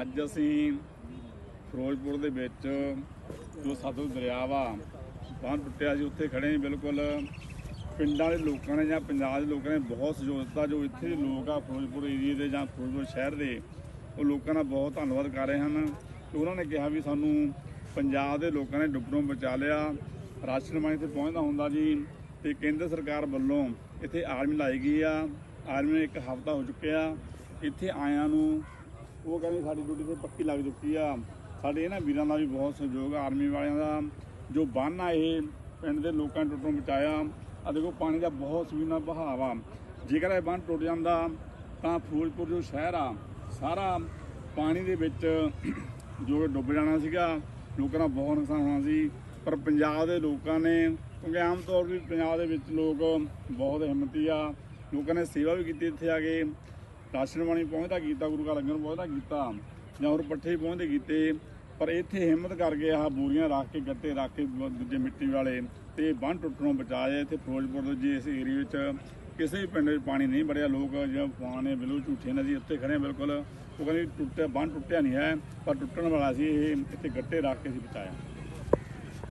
ਅੱਜ ਅਸੀਂ ਫਿਰੋਜ਼ਪੁਰ ਦੇ ਵਿੱਚ ਜੋ ਸਤਲੁਜ ਦਰਿਆ ਵਾ, ਬੰਨ ਟੁੱਟਿਆ ਸੀ, ਉੱਥੇ ਖੜੇ ਬਿਲਕੁਲ। ਪਿੰਡਾਂ ਦੇ ਲੋਕਾਂ ਨੇ ਜਾਂ ਪੰਜਾਬ ਦੇ ਲੋਕਾਂ ਨੇ ਬਹੁਤ ਸਹਿਯੋਗ ਦਿੱਤਾ, ਜੋ ਇੱਥੇ ਦੇ ਲੋਕ ਆ ਫਿਰੋਜ਼ਪੁਰ ਏਰੀਏ ਦੇ ਜਾਂ ਫਿਰੋਜ਼ਪੁਰ ਸ਼ਹਿਰ ਦੇ, ਉਹ ਲੋਕਾਂ ਦਾ ਬਹੁਤ ਧੰਨਵਾਦ ਕਰ ਰਹੇ ਹਨ। ਤੇ ਉਹਨਾਂ ਨੇ ਕਿਹਾ ਵੀ ਸਾਨੂੰ ਪੰਜਾਬ ਦੇ ਲੋਕਾਂ ਨੇ ਡੁੱਬਣੋਂ ਬਚਾ ਲਿਆ। ਰਾਸ਼ਨ ਪਾਣੀ ਇੱਥੇ ਪਹੁੰਚਦਾ ਹੁੰਦਾ ਜੀ। ਤੇ ਕੇਂਦਰ ਸਰਕਾਰ ਵੱਲੋਂ ਇੱਥੇ ਆਰਮੀ ਲਾਈ ਗਈ ਆ। ਆਰਮੀ ਇੱਕ ਹਫ਼ਤਾ ਹੋ ਚੁੱਕਿਆ। ਇੱਥੇ ਆਇਆਂ ਨੂੰ ਕਹਿੰਦੇ ਸਾਡੀ ਡਿਊਟੀ ਤੇ ਪੱਕੀ ਲੱਗ ਚੁੱਕੀ ਆ। ਸਾਡੇ ਇਹਨਾਂ ਵੀਰਾਂ ਦਾ ਵੀ ਬਹੁਤ ਸਹਿਯੋਗ ਆ, ਆਰਮੀ ਵਾਲਿਆਂ ਦਾ। ਜੋ ਬੰਨ ਆ ਇਹ ਪਿੰਡ ਦੇ ਲੋਕਾਂ ਨੇ ਟੁੱਟਣੋਂ ਬਚਾਇਆ। ਆ ਦੇਖੋ, ਪਾਣੀ ਦਾ ਬਹੁਤ ਸਵੀਨਾ ਬਹਾਵ ਆ ਜੇਕਰ ਇਹ ਬੰਨ ਟੁੱਟ ਜਾਂਦਾ, ਤਾਂ ਫਿਰੋਜ਼ਪੁਰ ਜੋ ਸ਼ਹਿਰ ਆ, ਸਾਰਾ ਪਾਣੀ ਦੇ ਵਿੱਚ ਜੋ ਡੁੱਬ ਜਾਣਾ ਸੀਗਾ, ਲੋਕਾਂ ਦਾ ਬਹੁਤ ਨੁਕਸਾਨ ਹੋਣਾ ਸੀ। ਪਰ ਪੰਜਾਬ ਦੇ ਲੋਕਾਂ ਨੇ, ਕਿਉਂਕਿ ਆਮ ਤੌਰ ਤੇ ਪੰਜਾਬ ਦੇ ਵਿੱਚ ਲੋਕ ਬਹੁਤ ਹਿੰਮਤੀ ਆ। ਲੋਕਾਂ ਨੇ ਸੇਵਾ ਵੀ ਕੀਤੀ ਇੱਥੇ ਆ ਕੇ। ਰਾਸ਼ਨ ਪਾਣੀ ਪਹੁੰਚਦਾ ਕੀਤਾ, ਗੁਰੂ ਘਰ ਲੰਗਰ ਪਹੁੰਚਦਾ ਕੀਤਾ, ਜਾਂ ਹੋਰ ਪੱਠੇ ਪਹੁੰਚਦੇ ਕੀਤੇ, ਪਰ ਇੱਥੇ ਹਿੰਮਤ ਕਰਕੇ ਆਹ ਬੋਰੀਆਂ ਰੱਖ ਕੇ, ਗੱਟੇ ਰੱਖ ਕੇ ਦੂਜੇ ਮਿੱਟੀ ਵਾਲੇ ਤੇ ਬੰਨ ਟੁੱਟਣੋਂ ਬਚਾਇਆ ਇੱਥੇ ਫਿਰੋਜ਼ਪੁਰ ਦੇ ਜੀ ਇਸ ਏਰੀਏ ਵਿੱਚ ਕਿਸੇ ਵੀ ਪਿੰਡ ਵਿੱਚ ਪਾਣੀ ਨਹੀਂ ਵੜਿਆ। ਲੋਕ ਜਾਂ ਫਾਨੇ ਬਿਲੋ ਝੂਠੇ ਨੇ ਜੀ ਉੱਤੇ ਖੜੇ ਆ ਬਿਲਕੁਲ। ਉਹ ਕਹਿੰਦੇ ਟੁੱਟਿਆ ਬੰਨ ਟੁੱਟਿਆ ਨਹੀਂ ਹੈ, ਪਰ ਟੁੱਟਣ ਵਾਲਾ ਸੀ, ਇਹ ਇੱਥੇ ਗੱਟੇ ਰੱਖ ਕੇ ਸੀ ਬਚਾਇਆ